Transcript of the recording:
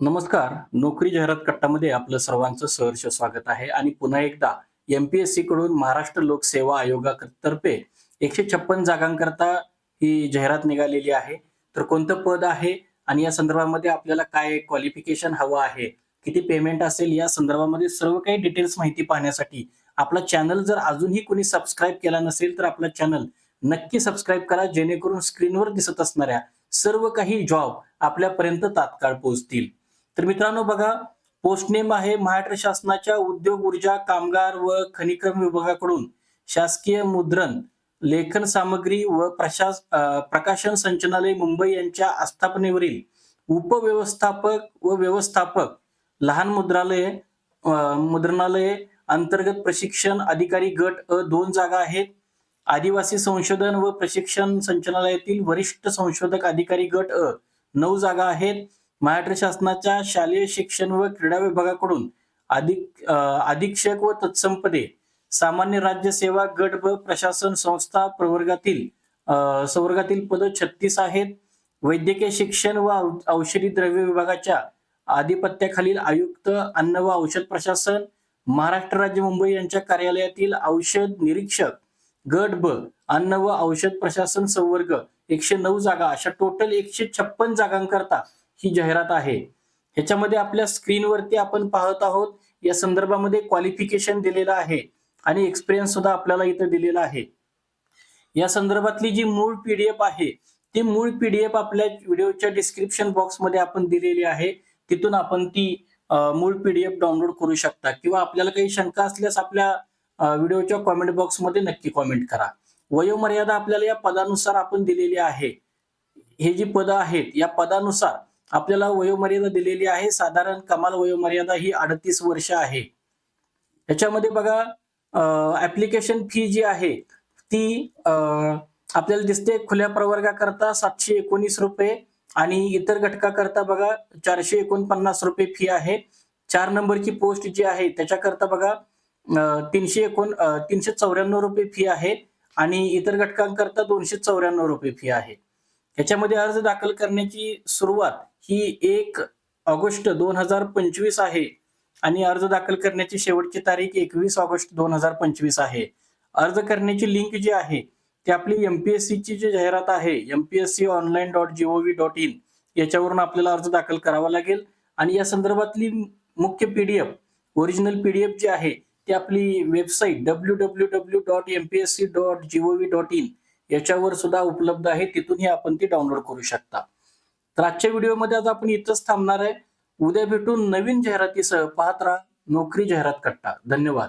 नमस्कार. नोकरी जाहिरात कट्टामध्ये आपलं सर्वांचं सहर्ष स्वागत आहे आणि पुन्हा एकदा एमपीएससी कडून महाराष्ट्र लोकसेवा आयोगातर्फे एकशे छप्पन जागांकरता ही जाहिरात निघालेली आहे. तर कोणतं पद आहे आणि या संदर्भामध्ये आपल्याला काय क्वालिफिकेशन हवं आहे? किती पेमेंट असेल? या संदर्भामध्ये सर्व काही डिटेल्स माहिती पाहण्यासाठी आपला चॅनल जर अजूनही कोणी सबस्क्राईब केला नसेल तर आपला चॅनल नक्की सबस्क्राईब करा जेणेकरून स्क्रीनवर दिसत असणाऱ्या सर्व काही जॉब आपल्यापर्यंत तात्काळ पोहोचतील. तर मित्रांनो बघा पोस्टनेम आहे महाराष्ट्र शासनाच्या उद्योग ऊर्जा कामगार व खनिकर्म विभागाकडून शासकीय मुद्रण लेखन सामग्री व प्रशास प्रकाशन संचालनालय मुंबई यांच्या आस्थापनेवरील उपव्यवस्थापक व व्यवस्थापक लहान मुद्रालय मुद्रणालय अंतर्गत प्रशिक्षण अधिकारी गट अ दोन जागा आहेत. आदिवासी संशोधन व प्रशिक्षण संचालनालयातील वरिष्ठ संशोधक अधिकारी गट अ नऊ जागा आहेत. महाराष्ट्र शासनाच्या शालेय शिक्षण व क्रीडा विभागाकडून अधिक अधीक्षक व तत्संपदे सामान्य राज्य सेवा गट व प्रशासन संस्था प्रवर्गातील संवर्गातील पद छत्तीस आहेत. वैद्यकीय शिक्षण व औषधी द्रव्य विभागाच्या आधिपत्याखालील आयुक्त अन्न व औषध प्रशासन महाराष्ट्र राज्य मुंबई यांच्या कार्यालयातील औषध निरीक्षक गट ब अन्न व औषध प्रशासन संवर्ग एकशे नऊ जागा अशा टोटल एकशे छप्पन जागांकरता ही जाहिरात आहे. ह्याच्यामध्ये आपल्या स्क्रीनवरती आपण पाहत आहोत या संदर्भामध्ये क्वालिफिकेशन दिलेलं आहे आणि एक्सपिरियन्स सुद्धा आपल्याला इथं दिलेला आहे. या संदर्भातली जी मूळ पीडीएफ आहे ती मूळ पीडीएफ आपल्या व्हिडिओच्या डिस्क्रिप्शन बॉक्समध्ये आपण दिलेली आहे. तिथून आपण ती मूळ पीडीएफ डाउनलोड करू शकता किंवा आपल्याला काही शंका असल्यास आपल्या व्हिडिओच्या कॉमेंट बॉक्समध्ये नक्की कॉमेंट करा. वयोमर्यादा आपल्याला या पदानुसार आपण दिलेली आहे. हे जी पदं आहेत या पदानुसार आपल्याला वयोमर्यादा दिलेली आहे. साधारण कमाल वयोमर्यादा ही अडतीस वर्ष आहे. याच्यामध्ये बघा ऍप्लिकेशन फी जी आहे ती आपल्याला दिसते खुल्या प्रवर्गाकरता सातशे एकोणीस रुपये आणि इतर घटकाकरता बघा चारशे एकोणपन्नास रुपये फी आहे. चार नंबरची पोस्ट जी आहे त्याच्याकरता बघा तीनशे एकोण तीनशे चौऱ्याण्णव रुपये फी आहे आणि इतर घटकांकरता दोनशे चौऱ्याण्णव रुपये फी आहे. ह्याच्यामध्ये अर्ज दाखल करण्याची सुरुवात ही एक ऑगस्ट दोन हजार पंचवीस आहे. आणि अर्ज दाखल करण्याची शेवटची तारीख एकवीस ऑगस्ट दोन हजार पंचवीस आहे. अर्ज करण्याची लिंक जी आहे ती आपली एमपीएससी ची जी जाहिरात आहे MPSC online dot gov dot in याच्यावरून आपल्याला अर्ज दाखल करावा लागेल. आणि या संदर्भातली मुख्य पीडीएफ ओरिजिनल पीडीएफ जी आहे ती आपली website W W W dot MPSC dot gov dot in याच्यावर सुद्धा उपलब्ध आहे. तिथूनही आपण ती डाउनलोड करू शकता. तर आजच्या व्हिडिओमध्ये आज आपण इथंच थांबणार आहे. उद्या भेटून नवीन जाहिरातीसह पाहत राहा. नोकरी जाहिरात कट्टा. धन्यवाद.